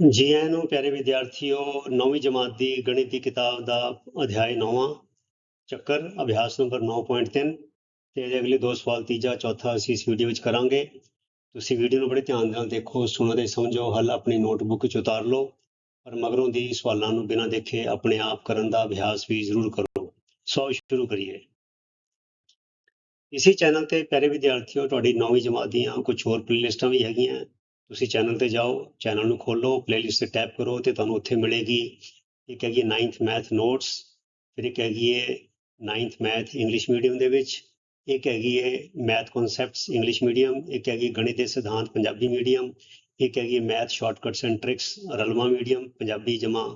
ਜੀ ਆਇਆਂ ਨੂੰ ਪਿਆਰੇ ਵਿਦਿਆਰਥੀਓ, ਨੌਵੀਂ ਜਮਾਤ ਦੀ ਗਣਿਤ ਦੀ ਕਿਤਾਬ ਦਾ ਅਧਿਆਇ ਨੌਵਾਂ, ਚੱਕਰ, ਅਭਿਆਸ ਨੰਬਰ 9.3 ਤੇ ਇਹਦੇ ਅਗਲੇ ਦੋ ਸਵਾਲ ਤੀਜਾ, ਚੌਥਾ ਅਸੀਂ ਇਸ ਵੀਡੀਓ ਵਿੱਚ ਕਰਾਂਗੇ। ਤੁਸੀਂ ਵੀਡੀਓ ਨੂੰ ਬੜੇ ਧਿਆਨ ਨਾਲ ਦੇਖੋ, ਸੁਣੋ ਤੇ ਸਮਝੋ, ਹੱਲ ਆਪਣੀ ਨੋਟਬੁੱਕ 'ਚ ਉਤਾਰ ਲਓ, ਪਰ ਮਗਰੋਂ ਦੀ ਸਵਾਲਾਂ ਨੂੰ ਬਿਨਾਂ ਦੇਖੇ ਆਪਣੇ ਆਪ ਕਰਨ ਦਾ ਅਭਿਆਸ ਵੀ ਜ਼ਰੂਰ ਕਰੋ। ਸੋ ਸ਼ੁਰੂ ਕਰੀਏ। ਇਸੇ ਚੈਨਲ ਤੇ ਪਿਆਰੇ ਵਿਦਿਆਰਥੀਓ, ਤੁਹਾਡੀ ਨੌਵੀਂ ਜਮਾਤ ਦੀਆਂ ਕੁਝ ਹੋਰ ਪਲੇਲਿਸਟਾਂ ਵੀ ਹੈਗੀਆਂ। ਤੁਸੀਂ ਚੈਨਲ ਤੇ ਜਾਓ ਚੈਨਲ ਨੂੰ ਖੋਲੋ ਪਲੇਲਿਸਟ ਤੇ ਟੈਪ ਕਰੋ ਤੇ ਤੁਹਾਨੂੰ ਉੱਥੇ ਮਿਲੇਗੀ। ਇੱਕ ਹੈਗੀ 9th ਮੈਥ ਨੋਟਸ ਫਿਰ ਇੱਕ ਹੈਗੀ ਹੈ 9th ਮੈਥ ਇੰਗਲਿਸ਼ ਮੀਡੀਅਮ ਦੇ ਵਿੱਚ, ਇੱਕ ਹੈਗੀ ਹੈ ਮੈਥ ਕਨਸੈਪਟਸ ਇੰਗਲਿਸ਼ ਮੀਡੀਅਮ ਇੱਕ ਹੈਗੀ ਗਣਿਤ ਦੇ ਸਿਧਾਂਤ ਪੰਜਾਬੀ ਮੀਡੀਅਮ ਇੱਕ ਹੈਗੀ ਮੈਥ ਸ਼ਾਰਟਕਟਸ ਐਂਡ ਟ੍ਰਿਕਸ ਰਲਵਾ ਮੀਡੀਅਮ ਪੰਜਾਬੀ ਜਮਾ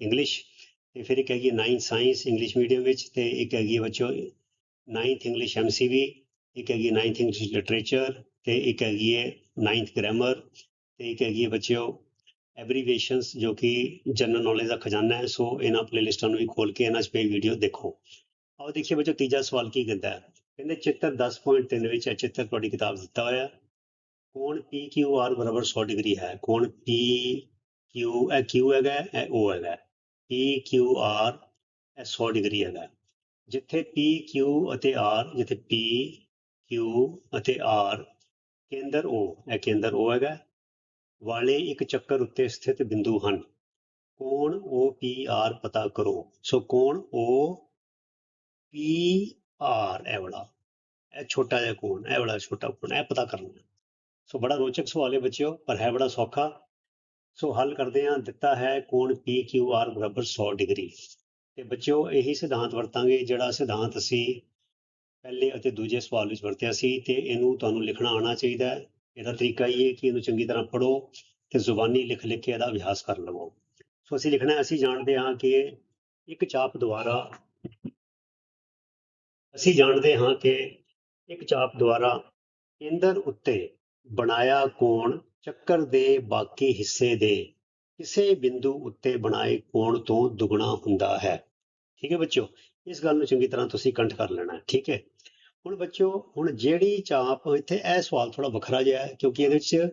ਇੰਗਲਿਸ਼ ਤੇ ਫਿਰ ਇੱਕ ਹੈਗੀ 9th ਸਾਇੰਸ ਇੰਗਲਿਸ਼ ਮੀਡੀਅਮ ਵਿੱਚ, ਤੇ ਇੱਕ ਹੈਗੀ ਹੈ ਬੱਚੋ 9th ਇੰਗਲਿਸ਼ ਐਮਸੀਵੀ ਇੱਕ ਹੈਗੀ 9th ਇੰਗਲਿਸ਼ ਲਿਟਰੇਚਰ ਤੇ ਇੱਕ ਹੈਗੀ ਹੈ 9th ਗ੍ਰਾਮਰ ਤੇ ਇੱਕ ਹੈਗੀ ਹੈ ਬੱਚਿਓ ਐਬਰੀਵੇਸ਼ਨਸ ਜੋ ਕਿ ਜਨਰਲ ਨੌਲੇਜ ਦਾ ਖਜ਼ਾਨਾ ਹੈ, ਸੋ ਇਹਨਾਂ ਪਲੇਲਿਸਟਾਂ ਨੂੰ ਵੀ ਖੋਲ ਕੇ ਇਹਨਾਂ 'ਚ ਪੇ ਵੀਡੀਓ ਦੇਖੋ ਆਓ ਦੇਖੀਏ ਬੱਚੋ ਤੀਜਾ ਸਵਾਲ ਕੀ ਕਹਿੰਦਾ ਹੈ ਕਹਿੰਦੇ ਚਿੱਤਰ 10.3 ਵਿੱਚ ਇਹ ਚਿੱਤਰ ਤੁਹਾਡੀ ਕਿਤਾਬ ਦਿੱਤਾ ਹੋਇਆ ਹੈ। ਕੋਣ PQR ਬਰਾਬਰ 100 ਡਿਗਰੀ ਹੈ ਕੋਣ PQ ਇਹ Q ਹੈਗਾ, ਇਹ O ਹੈਗਾ ਹੈ। PQR ਇਹ 100 ਡਿਗਰੀ ਹੈਗਾ ਹੈ। ਜਿੱਥੇ PQ ਅਤੇ R, ਜਿੱਥੇ P Q ਅਤੇ R ਕੇਂਦਰ O ਇਹ ਕੇਂਦਰ O ਹੈਗਾ। ਵਾਲੇ ਇੱਕ ਚੱਕਰ ਉੱਤੇ ਸਥਿਤ ਬਿੰਦੂ ਹਨ। ਕੋਣ OPR ਪਤਾ ਕਰੋ। ਸੋ ਕੋਣ OPR ਇਹ ਵਾਲਾ। ਇਹ ਛੋਟਾ ਜਿਹਾ ਕੋਣ, ਇਹ ਵਾਲਾ ਛੋਟਾ ਕੋਣ, ਇਹ ਪਤਾ ਕਰਨਾ। ਹੈ। ਸੋ ਬੜਾ ਰੋਚਕ ਸਵਾਲ ਹੈ ਬੱਚਿਓ, ਪਰ ਹੈ ਬੜਾ ਸੌਖਾ। ਸੋ ਹੱਲ ਕਰਦੇ ਹਾਂ, ਦਿੱਤਾ ਹੈ ਕੋਣ PQR ਬਰਾਬਰ 100 ਡਿਗਰੀ। ਤੇ ਬੱਚਿਓ, ਇਹੀ ਸਿਧਾਂਤ ਵਰਤਾਂਗੇ ਜਿਹੜਾ ਸਿਧਾਂਤ ਅਸੀਂ ਪਹਿਲੇ ਅਤੇ ਦੂਜੇ ਸਵਾਲ ਵਿੱਚ ਵਰਤਿਆ ਸੀ ਤੇ ਇਹਨੂੰ ਤੁਹਾਨੂੰ ਲਿਖਣਾ ਆਉਣਾ ਚਾਹੀਦਾ ਹੈ। ਇਹਦਾ ਤਰੀਕਾ ਇਹ ਹੈ ਕਿ ਇਹਨੂੰ ਚੰਗੀ ਤਰ੍ਹਾਂ ਪੜੋ ਤੇ ਜ਼ੁਬਾਨੀ ਲਿਖ ਲਿਖ ਕੇ ਇਹਦਾ ਅਭਿਆਸ ਕਰ ਲਵੋ। ਸੋ ਅਸੀਂ ਲਿਖਣਾ, ਅਸੀਂ ਜਾਣਦੇ ਹਾਂ ਕਿ ਇੱਕ ਚਾਪ ਦੁਆਰਾ, ਅਸੀਂ ਜਾਣਦੇ ਹਾਂ ਕਿ ਇੱਕ ਚਾਪ ਦੁਆਰਾ ਕੇਂਦਰ ਉੱਤੇ ਬਣਾਇਆ ਕੋਣ ਚੱਕਰ ਦੇ ਬਾਕੀ ਹਿੱਸੇ ਦੇ ਕਿਸੇ ਬਿੰਦੂ ਉੱਤੇ ਬਣਾਏ ਕੋਣ ਤੋਂ ਦੁੱਗਣਾ ਹੁੰਦਾ ਹੈ। ਠੀਕ ਹੈ ਬੱਚਿਓ? ਇਸ ਗੱਲ ਨੂੰ ਚੰਗੀ ਤਰ੍ਹਾਂ ਤੁਸੀਂ ਕੰਠ ਕਰ ਲੈਣਾ ਠੀਕ ਹੈ? ਹੁਣ ਬੱਚਿਓ, ਹੁਣ ਜਿਹੜੀ ਚਾਪ ਇੱਥੇ ਇਹ ਸਵਾਲ ਥੋੜਾ ਵੱਖਰਾ ਜਿਹਾ ਹੈ, ਕਿਉਂਕਿ ਇਹਦੇ ਵਿੱਚ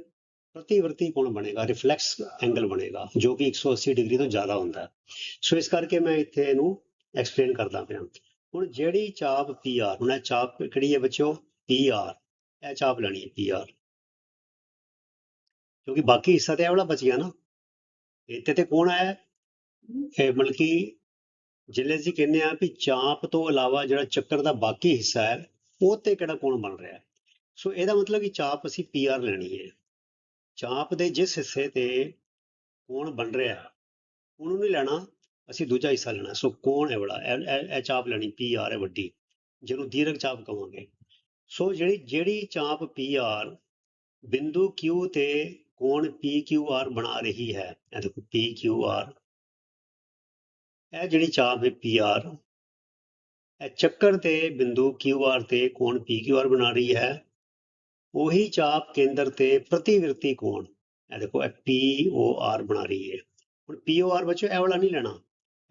ਪ੍ਰਤੀਵਰਤੀ ਕੋਣ ਬਣੇਗਾ ਰਿਫਲੈਕਸ ਐਂਗਲ ਬਣੇਗਾ, ਜੋ ਕਿ 180 ਡਿਗਰੀ ਤੋਂ ਜ਼ਿਆਦਾ ਹੁੰਦਾ ਸੋ ਇਸ ਕਰਕੇ ਮੈਂ ਇੱਥੇ ਇਹਨੂੰ ਐਕਸਪਲੇਨ ਕਰਦਾ ਪਿਆ। ਹੁਣ ਜਿਹੜੀ ਚਾਪ PR, ਹੁਣ ਇਹ ਚਾਪ ਕਿਹੜੀ ਹੈ ਬੱਚਿਓ? PR, ਇਹ ਚਾਪ ਲੈਣੀ ਹੈ PR ਕਿਉਂਕਿ ਬਾਕੀ ਹਿੱਸਾ ਤੇ ਇਹ ਵਾਲਾ ਬਚ ਗਿਆ ਨਾ। ਇੱਥੇ ਤੇ ਕੋਣ ਆਇਆ? ਹੈ? ਇਹ ਮਤਲਬ ਕਿ ਜਿਲੇ ਅਸੀਂ ਕਹਿੰਦੇ ਆ ਵੀ ਚਾਪ ਤੋਂ ਇਲਾਵਾ ਜਿਹੜਾ ਚੱਕਰ ਦਾ ਬਾਕੀ ਹਿੱਸਾ ਹੈ, ਉਹ ਤੇ ਕਿਹੜਾ ਕੋਣ ਬਣ ਰਿਹਾ ਹੈ? ਸੋ ਇਹਦਾ ਮਤਲਬ ਕਿ ਚਾਪ ਅਸੀਂ PR ਲੈਣੀ ਹੈ। ਚਾਪ ਦੇ ਜਿਸ ਹਿੱਸੇ ਤੇ ਕੋਣ ਬਣ ਰਿਹਾ, ਉਹਨੂੰ ਨਹੀਂ ਲੈਣਾ, ਅਸੀਂ ਦੂਜਾ ਹਿੱਸਾ ਲੈਣਾ। ਸੋ ਕੋਣ ਹੈ ਬੜਾ, ਇਹ ਚਾਪ ਲੈਣੀ, PR ਹੈ ਵੱਡੀ, ਜਿਹਨੂੰ ਦੀਰਘ ਚਾਪ ਕਵਾਂਗੇ। ਸੋ ਜਿਹੜੀ ਜਿਹੜੀ ਚਾਪ PR ਬਿੰਦੂ Q ਤੇ ਕੋਣ PQR ਬਣਾ ਰਹੀ ਹੈ, ਇਹ ਦੇਖੋ PQR ਇਹ ਜਿਹੜੀ ਚਾਪ ਹੈ PR ਇਹ ਚੱਕਰ ਤੇ ਬਿੰਦੂ QR ਤੇ ਕੋਣ PQR ਬਣਾ ਰਹੀ ਹੈ? ਉਹੀ ਚਾਪ ਕੇਂਦਰ ਤੇ ਪ੍ਰਤੀਵਰਤੀ ਕੋਣ? ਇਹ ਦੇਖੋ, ਇਹ POR ਬਣਾ ਰਹੀ ਹੈ। ਹੁਣ POR ਬੱਚੋ ਇਹ ਵਾਲਾ ਨਹੀਂ ਲੈਣਾ।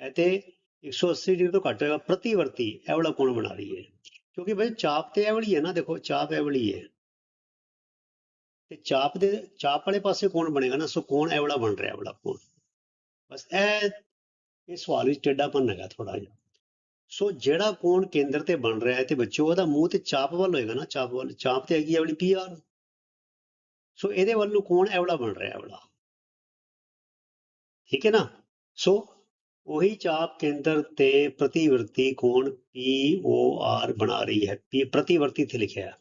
ਇਹ ਤੇ 180 ਡਿਗਰੀ ਤੋਂ ਘੱਟ ਹੋਏਗਾ ਪ੍ਰਤੀਵਰਤੀ, ਇਹ ਵਾਲਾ ਕੋਣ ਬਣਾ ਰਹੀ ਹੈ? ਕਿਉਂਕਿ ਬਈ ਚਾਪ ਤੇ ਇਹ ਵਾਲੀ ਹੈ ਨਾ, ਦੇਖੋ, ਚਾਪ ਇਹ ਵਾਲੀ ਹੈ। ਤੇ ਚਾਪ ਦੇ, ਚਾਪ ਵਾਲੇ ਪਾਸੇ ਕੌਣ ਬਣੇਗਾ ਨਾ, ਸੋ ਕੌਣ ਇਹ ਵਾਲਾ ਬਣ ਰਿਹਾ, ਇਹ ਵਾਲਾ ਕੌਣ? ਬਸ ਇਹ ਇਹ ਸਵਾਲ ਵਿੱਚ ਟੇਢਾਪਨ ਹੈਗਾ ਥੋੜਾ ਜਿਹਾ। ਸੋ ਜਿਹੜਾ ਕੋਣ ਕੇਂਦਰ ਤੇ ਬਣ ਰਿਹਾ ਹੈ ਤੇ ਬੱਚੋ, ਉਹਦਾ ਮੂੰਹ ਤੇ ਚਾਪ ਵੱਲ ਹੋਏਗਾ ਨਾ, ਚਾਪ ਵੱਲ, ਚਾਪ ਤੇ ਹੈਗੀ ਇਹ ਵਾਲੀ ਪੀਆਰ ਸੋ ਇਹਦੇ ਵੱਲ ਨੂੰ ਕੌਣ ਇਹ ਬਣ ਰਿਹਾ ਇਹ ਠੀਕ ਹੈ ਨਾ? ਸੋ ਉਹੀ ਚਾਪ ਕੇਂਦਰ ਤੇ ਪ੍ਰਤੀਵਰਤੀ ਕੋਣ ਪੀ ਓ ਆਰ ਬਣਾ ਰਹੀ ਹੈ। ਪੀ ਪ੍ਰਤੀਵਰਤੀ ਤੇ ਲਿਖਿਆ ਹੈ।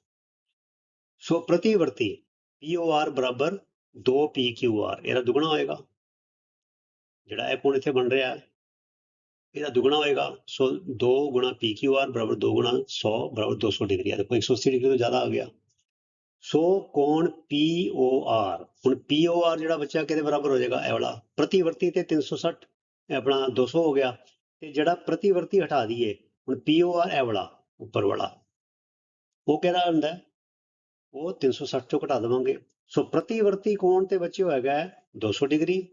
ਸੋ ਪ੍ਰਤੀਵਰਤੀ ਪੀ ਓ ਆਰ ਬਰਾਬਰ ਦੋ ਪੀ ਕਿਊ ਆਰ ਇਹਦਾ ਦੁੱਗਣਾ ਹੋਏਗਾ। ਜਿਹੜਾ ਇਹ ਕੋਣ ਇੱਥੇ ਬਣ ਰਿਹਾ ਹੈ ਇਹਦਾ ਦੁੱਗਣਾ ਹੋਏਗਾ, ਸੋ 2 ਗੁਣਾ PQR ਬਰਾਬਰ 2 ਗੁਣਾ 100 ਬਰਾਬਰ 200 ਡਿਗਰੀ ਆ। ਦੇਖੋ 180 ਡਿਗਰੀ ਤੋਂ ਜ਼ਿਆਦਾ ਆ ਗਿਆ। ਸੋ ਕੋਣ POR ਹੁਣ POR ਜਿਹੜਾ ਬੱਚਾ ਕਿਹਦੇ ਬਰਾਬਰ ਹੋ ਜਾਏਗਾ? ਇਹ ਵਾਲਾ, ਪ੍ਰਤੀਵਰਤੀ ਤੇ 360 ਇਹ ਆਪਣਾ 200 ਹੋ ਗਿਆ। ਤੇ ਜਿਹੜਾ ਪ੍ਰਤੀਵਰਤੀ ਹਟਾ ਦਈਏ, ਹੁਣ POR ਇਹ ਵਾਲਾ, ਉੱਪਰ ਵਾਲਾ, ਉਹ ਕਿਹੜਾ ਹੁੰਦਾ? ਹੈ? ਉਹ 360 ਚੋਂ ਘਟਾ ਦੇਵਾਂਗੇ। ਸੋ ਪ੍ਰਤੀਵਰਤੀ ਕੋਣ ਤੇ ਬੱਚੇ ਹੋਏਗਾ ਹੈ 200 ਡਿਗਰੀ।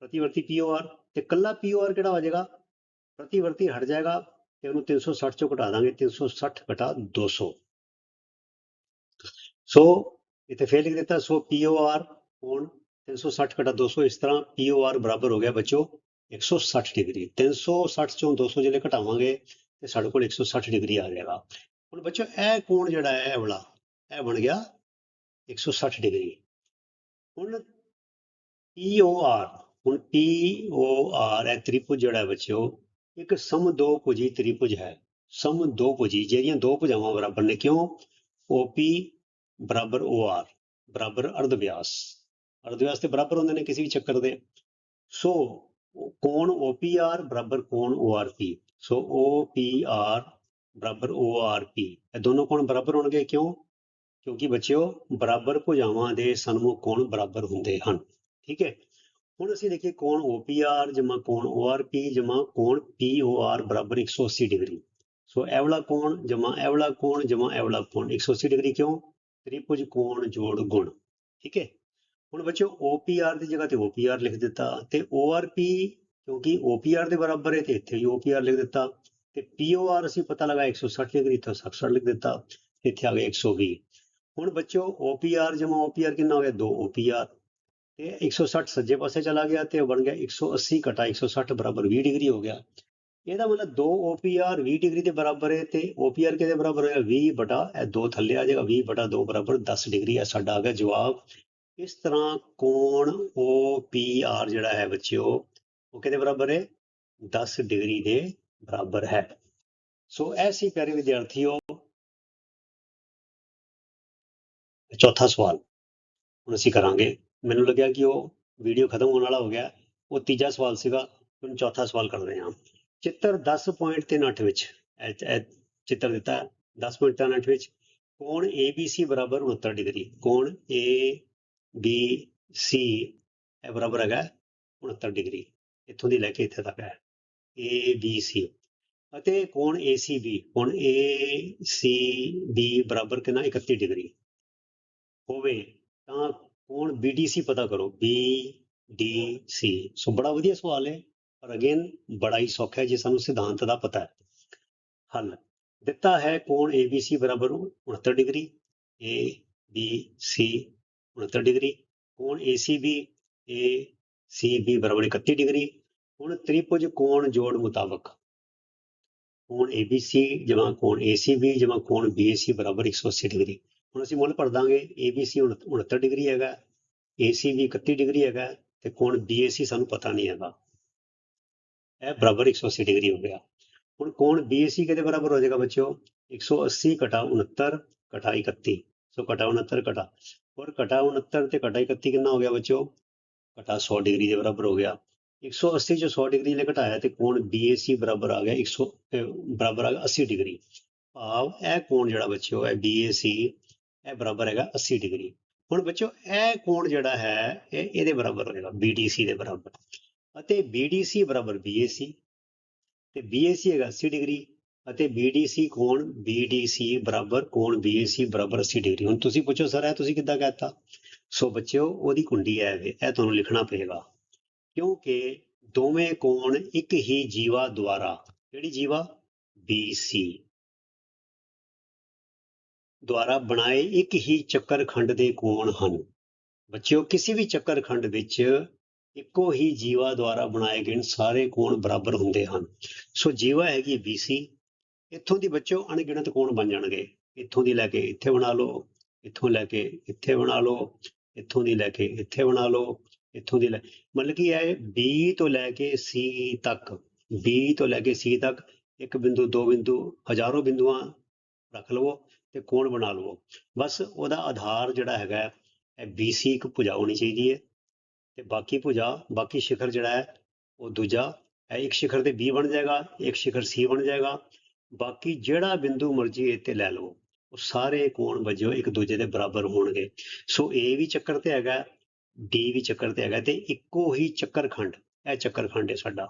ਪ੍ਰਤੀਵਰਤੀ POR ਤੇ ਕੱਲਾ POR ਕਿਹੜਾ ਹੋ ਜਾਏਗਾ? ਪ੍ਰਤੀਵਰਤੀ ਹਟ ਜਾਏਗਾ ਤੇ ਉਹਨੂੰ 360 ਚੋਂ ਘਟਾ ਦਾਂਗੇ 360 ਘਟਾ 200 ਸੋ ਇੱਥੇ ਫੇਰ ਲਿਖ ਦਿੱਤਾ ਸੋ POR ਕੋਣ 360 ਘਟਾ 200 ਇਸ ਤਰ੍ਹਾਂ POR ਬਰਾਬਰ ਹੋ ਗਿਆ ਬੱਚੋ 160 ਡਿਗਰੀ 360 ਚੋਂ 200 ਜਿਹੜੇ ਘਟਾਵਾਂਗੇ ਤੇ ਸਾਡੇ ਕੋਲ 160 ਡਿਗਰੀ ਆ ਜਾਏਗਾ ਹੁਣ ਬੱਚੋ ਇਹ ਕੋਣ ਜਿਹੜਾ ਹੈ ਇਹ ਵਾਲਾ ਇਹ ਬਣ ਗਿਆ 160 ਡਿਗਰੀ ਹੁਣ POR ਹੁਣ POR ਹੈ ਤ੍ਰਿਭੁਜ ਜਿਹੜਾ ਹੈ ਬੱਚਿਓ ਇੱਕ ਸਮ ਦੋ ਭੁਜੀ ਤ੍ਰਿਭੁਜ ਹੈ। ਸਮ ਦੋ ਭੁਜੀ, ਜਿਹੜੀਆਂ ਦੋ ਭੁਜਾਵਾਂ ਬਰਾਬਰ ਨੇ ਕਿਉਂ? OP ਬਰਾਬਰ OR ਬਰਾਬਰ ਅਰਧ ਵਿਆਸ ਅਰਧ ਵਿਆਸ ਤੇ ਬਰਾਬਰ ਹੁੰਦੇ ਨੇ ਕਿਸੇ ਵੀ ਚੱਕਰ ਦੇ। ਸੋ ਕੋਣ OPR ਬਰਾਬਰ ਕੋਣ ORP ਸੋ OPR ਬਰਾਬਰ ORP ਇਹ ਦੋਨੋਂ ਕੋਣ ਬਰਾਬਰ ਹੋਣਗੇ ਕਿਉਂ? ਕਿਉਂਕਿ ਬੱਚਿਓ, ਬਰਾਬਰ ਭੁਜਾਵਾਂ ਦੇ ਸਨਮੁਖ ਕੋਣ ਬਰਾਬਰ ਹੁੰਦੇ ਹਨ। ਠੀਕ ਹੈ? ਹੁਣ ਅਸੀਂ ਦੇਖੀਏ ਕੋਣ OPR ਜਮਾ ਕੋਣ ORP ਜਮਾ ਕੋਣ POR ਬਰਾਬਰ 180 ਡਿਗਰੀ। ਸੋ ਇਹ ਵਾਲਾ ਕੋਣ ਜਮਾ ਇਹ ਵਾਲਾ ਕੋਣ ਜਮਾ ਇਹ ਵਾਲਾ ਕੋਣ 180 ਡਿਗਰੀ ਕਿਉਂ? ਤ੍ਰਿਭੁਜ ਕੋਣ ਜੋੜ ਗੁਣ। ਠੀਕ ਹੈ? ਹੁਣ ਬੱਚਿਓ OPR ਦੀ ਜਗ੍ਹਾ ਤੇ OPR ਲਿਖ ਦਿੱਤਾ ਤੇ ORP ਕਿਉਂਕਿ OPR ਦੇ ਬਰਾਬਰ ਹੈ ਤੇ ਇੱਥੇ ਵੀ OPR ਲਿਖ ਦਿੱਤਾ ਤੇ POR ਅਸੀਂ ਪਤਾ ਲਗਾ 160 ਡਿਗਰੀ ਤੋਂ 60 ਲਿਖ ਦਿੱਤਾ, ਇੱਥੇ ਆ ਗਿਆ 120 ਹੁਣ ਬੱਚਿਓ OPR ਜਮਾ OPR ਕਿੰਨਾ ਹੋ ਗਿਆ? 2 OPR ਤੇ 160 ਸੱਜੇ ਪਾਸੇ ਚਲਾ ਗਿਆ ਤੇ ਉਹ ਬਣ ਗਿਆ 180 ਘਟਾ 160 ਬਰਾਬਰ 20 ਡਿਗਰੀ ਹੋ ਗਿਆ। ਇਹਦਾ ਮਤਲਬ 2 OPR 20 ਡਿਗਰੀ ਦੇ ਬਰਾਬਰ ਹੈ ਤੇ OPR ਕਿਹਦੇ ਬਰਾਬਰ ਹੋਇਆ? 20 ਬਟਾ ਇਹ 2 ਥੱਲੇ ਆ ਜਾਏਗਾ 20 ਬਟਾ 2 ਬਰਾਬਰ 10 ਡਿਗਰੀ ਹੈ ਸਾਡਾ ਆ ਗਿਆ ਜਵਾਬ। ਇਸ ਤਰ੍ਹਾਂ ਕੋਣ OPR ਜਿਹੜਾ ਹੈ ਬੱਚਿਓ, ਉਹ ਕਿਹਦੇ ਬਰਾਬਰ ਹੈ? 10 ਡਿਗਰੀ ਦੇ ਬਰਾਬਰ ਹੈ। ਸੋ ਐਸੀ ਪਿਆਰੇ ਵਿਦਿਆਰਥੀਓ। ਚੌਥਾ ਸਵਾਲ ਹੁਣ ਅਸੀਂ ਕਰਾਂਗੇ। ਮੈਨੂੰ ਲੱਗਿਆ ਕਿ ਉਹ ਵੀਡੀਓ ਖਤਮ ਹੋਣ ਵਾਲਾ ਹੋ ਗਿਆ। ਉਹ ਤੀਜਾ ਸਵਾਲ ਸੀਗਾ, ਹੁਣ ਚੌਥਾ ਸਵਾਲ ਕਰਦੇ ਹਾਂ। ਚਿੱਤਰ 10.38 ਵਿੱਚ, ਇਹ- ਇਹ ਚਿੱਤਰ ਦਿੱਤਾ ਹੈ। 10.38 ਵਿੱਚ, ਕੋਣ ABC 69 ਡਿਗਰੀ, ਕੋਣ ABC ਇਹ ਬਰਾਬਰ ਹੈਗਾ 69 ਡਿਗਰੀ, ਇੱਥੋਂ ਦੀ ਲੈ ਕੇ ਇੱਥੇ ਤੱਕ ਹੈ। ABC ਅਤੇ ਕੋਣ ACB ਕੋਣ ACB ਬਰਾਬਰ ਕਿੰਨਾ 31 ਡਿਗਰੀ ਹੋਵੇ ਤਾਂ ਕੋਣ BDC ਪਤਾ ਕਰੋ BDC ਸੋ ਬੜਾ ਵਧੀਆ ਸਵਾਲ ਹੈ, ਪਰ ਅਗੇਨ ਬੜਾ ਹੀ ਸੌਖਾ ਹੈ ਜੇ ਸਾਨੂੰ ਸਿਧਾਂਤ ਦਾ ਪਤਾ ਹੈ। ਹੱਲ, ਦਿੱਤਾ ਹੈ ਕੋਣ ABC ਬਰਾਬਰ 69 ਡਿਗਰੀ ABC 69 ਡਿਗਰੀ, ਕੋਣ ACB ACB ਬਰਾਬਰ 31 ਡਿਗਰੀ, ਹੁਣ ਤ੍ਰਿਭੁਜ ਕੋਣ ਜੋੜ ਮੁਤਾਬਕ, ਕੋਣ ABC ਜਮਾ ਕੋਣ ACB ਜਮਾ ਕੋਣ BAC ਬਰਾਬਰ 180 ਡਿਗਰੀ। ਹੁਣ ਅਸੀਂ ਮੁੱਲ ਭਰ ਦਾਂਗੇ ABC 69 ਡਿਗਰੀ ਹੈਗਾ ACB 31 ਡਿਗਰੀ ਹੈਗਾ ਤੇ ਕੋਣ BAC ਸਾਨੂੰ ਪਤਾ ਨਹੀਂ ਹੈਗਾ। ਇਹ ਬਰਾਬਰ 180 ਡਿਗਰੀ ਹੋ ਗਿਆ। ਹੁਣ ਕੋਣ BAC ਕਿਹਦੇ ਬਰਾਬਰ ਹੋ ਜਾਏਗਾ ਬੱਚਿਓ? 180 ਘਟਾ 69 ਘਟਾ 31 ਸੋ ਘਟਾ 69 ਘਟਾ। ਔਰ ਘਟਾ 69 ਤੇ ਘਟਾ 31 ਕਿੰਨਾ ਹੋ ਗਿਆ ਬੱਚਿਓ? ਘਟਾ 100 ਡਿਗਰੀ ਦੇ ਬਰਾਬਰ ਹੋ ਗਿਆ। 180 ਚੋਂ 100 ਡਿਗਰੀ ਨੇ ਘਟਾਇਆ ਤੇ ਕੋਣ BAC ਬਰਾਬਰ ਆ ਗਿਆ 100 ਅਹ ਬਰਾਬਰ ਆ ਗਿਆ 80 ਡਿਗਰੀ। ਭਾਵ ਇਹ ਕੋਣ ਜਿਹੜਾ ਬੱਚਿਓ? ਹੈ BAC ਇਹ ਬਰਾਬਰ ਹੈਗਾ 80 ਡਿਗਰੀ। ਹੁਣ ਬੱਚਿਓ, ਇਹ ਕੋਣ ਜਿਹੜਾ ਹੈ, ਇਹ ਇਹਦੇ ਬਰਾਬਰ ਹੋਏਗਾ BDC ਦੇ ਬਰਾਬਰ। ਅਤੇ BDC ਬਰਾਬਰ BAC ਤੇ BAC ਹੈਗਾ 80 ਡਿਗਰੀ ਅਤੇ BDC ਕੋਣ BDC ਬਰਾਬਰ, ਕੋਣ BAC ਬਰਾਬਰ 80 ਡਿਗਰੀ। ਹੁਣ ਤੁਸੀਂ ਪੁੱਛੋ, ਸਰ, ਇਹ ਤੁਸੀਂ ਕਿੱਦਾਂ ਕਹਿਤਾ ਸੋ ਬੱਚਿਓ, ਉਹਦੀ ਕੁੰਡੀ ਹੈ, ਇਹ ਇਹ ਤੁਹਾਨੂੰ ਲਿਖਣਾ ਪਏਗਾ। ਕਿਉਂਕਿ ਦੋਵੇਂ ਕੋਣ ਇੱਕ ਹੀ ਜੀਵਾ ਦੁਆਰਾ, ਕਿਹੜੀ ਜੀਵਾ? BC ਦੁਆਰਾ ਬਣਾਏ ਇੱਕ ਹੀ ਚੱਕਰ ਖੰਡ ਦੇ ਕੋਣ ਹਨ। ਬੱਚਿਓ, ਕਿਸੇ ਵੀ ਚੱਕਰ ਖੰਡ ਵਿੱਚ ਇੱਕੋ ਹੀ ਜੀਵਾ ਦੁਆਰਾ ਬਣਾਏ ਗਏ ਸਾਰੇ ਕੋਣ ਬਰਾਬਰ ਹੁੰਦੇ ਹਨ। ਸੋ ਜੀਵਾ ਹੈਗੀ BC ਇੱਥੋਂ ਦੀ ਬੱਚਿਓ, ਅਣਗਿਣਤ ਕੋਣ ਬਣ ਜਾਣਗੇ। ਇੱਥੋਂ ਦੀ ਲੈ ਕੇ ਇੱਥੇ ਬਣਾ ਲਓ, ਇੱਥੋਂ ਲੈ ਕੇ ਇੱਥੇ ਬਣਾ ਲਓ, ਇੱਥੋਂ ਦੀ ਲੈ ਕੇ ਇੱਥੇ ਬਣਾ ਲਓ, ਇੱਥੋਂ ਦੀ ਲੈ ਮਤਲਬ ਕਿ ਹੈ, B ਤੋਂ ਲੈ ਕੇ C ਤੱਕ, B ਤੋਂ ਲੈ ਕੇ C ਤੱਕ ਇੱਕ ਬਿੰਦੂ, ਦੋ ਬਿੰਦੂ, ਹਜ਼ਾਰੋਂ ਬਿੰਦੂਆਂ ਰੱਖ ਲਵੋ। ਤੇ ਕੋਣ ਬਣਾ ਲਵੋ ਬਸ ਉਹਦਾ ਆਧਾਰ ਜਿਹੜਾ ਹੈਗਾ ਇਹ BC ਇੱਕ ਭੁਜਾ ਹੋਣੀ ਚਾਹੀਦੀ ਹੈ ਤੇ ਬਾਕੀ ਭੁਜਾ, ਬਾਕੀ ਸ਼ਿਖਰ ਜਿਹੜਾ ਹੈ, ਉਹ ਦੂਜਾ, ਇਹ ਇੱਕ ਸ਼ਿਖਰ ਤੇ B ਬਣ ਜਾਏਗਾ, ਇੱਕ ਸ਼ਿਖਰ C ਬਣ ਜਾਏਗਾ, ਬਾਕੀ ਜਿਹੜਾ ਬਿੰਦੂ ਮਰਜ਼ੀ ਇੱਥੇ ਲੈ ਲਓ, ਉਹ ਸਾਰੇ ਕੋਣ ਵਜੋਂ ਇੱਕ ਦੂਜੇ ਦੇ ਬਰਾਬਰ ਹੋਣਗੇ। ਸੋ A ਵੀ ਚੱਕਰ ਤੇ ਹੈਗਾ, D ਵੀ ਚੱਕਰ ਤੇ ਹੈਗਾ ਤੇ ਇੱਕੋ ਹੀ ਚੱਕਰਖੰਡ, ਇਹ ਚੱਕਰਖੰਡ ਹੈ ਸਾਡਾ,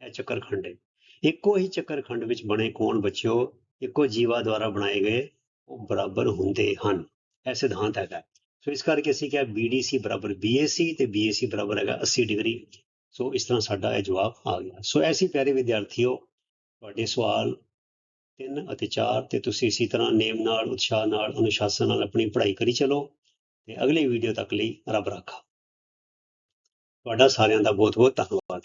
ਇਹ ਚੱਕਰਖੰਡ ਹੈ। ਇੱਕੋ ਹੀ ਚੱਕਰਖੰਡ ਵਿੱਚ ਬਣੇ ਕੋਣ ਬਚਿਓ, ਇੱਕੋ ਜੀਵਾ ਦੁਆਰਾ ਬਣਾਏ ਗਏ ਉਹ ਬਰਾਬਰ ਹੁੰਦੇ ਹਨ। ਇਹ ਸਿਧਾਂਤ ਹੈਗਾ। ਸੋ ਇਸ ਕਰਕੇ ਅਸੀਂ ਕਿਹਾ BDC ਬਰਾਬਰ BAC ਤੇ BAC ਬਰਾਬਰ ਹੈਗਾ 80 ਡਿਗਰੀ। ਸੋ ਇਸ ਤਰ੍ਹਾਂ ਸਾਡਾ ਇਹ ਜਵਾਬ ਆ ਗਿਆ। ਸੋ ਐਸੀ ਪਿਆਰੇ ਵਿਦਿਆਰਥੀਓ, ਤੁਹਾਡੇ ਸਵਾਲ 3 ਅਤੇ 4 ਤੇ ਤੁਸੀਂ ਇਸੇ ਤਰ੍ਹਾਂ ਨੇਮ ਨਾਲ, ਉਤਸ਼ਾਹ ਨਾਲ, ਅਨੁਸ਼ਾਸਨ ਨਾਲ ਆਪਣੀ ਪੜ੍ਹਾਈ ਕਰੀ ਚਲੋ ਤੇ ਅਗਲੀ ਵੀਡੀਓ ਤੱਕ ਲਈ ਰੱਬ ਰਾਖਾ। ਤੁਹਾਡਾ ਸਾਰਿਆਂ ਦਾ ਬਹੁਤ ਬਹੁਤ ਧੰਨਵਾਦ।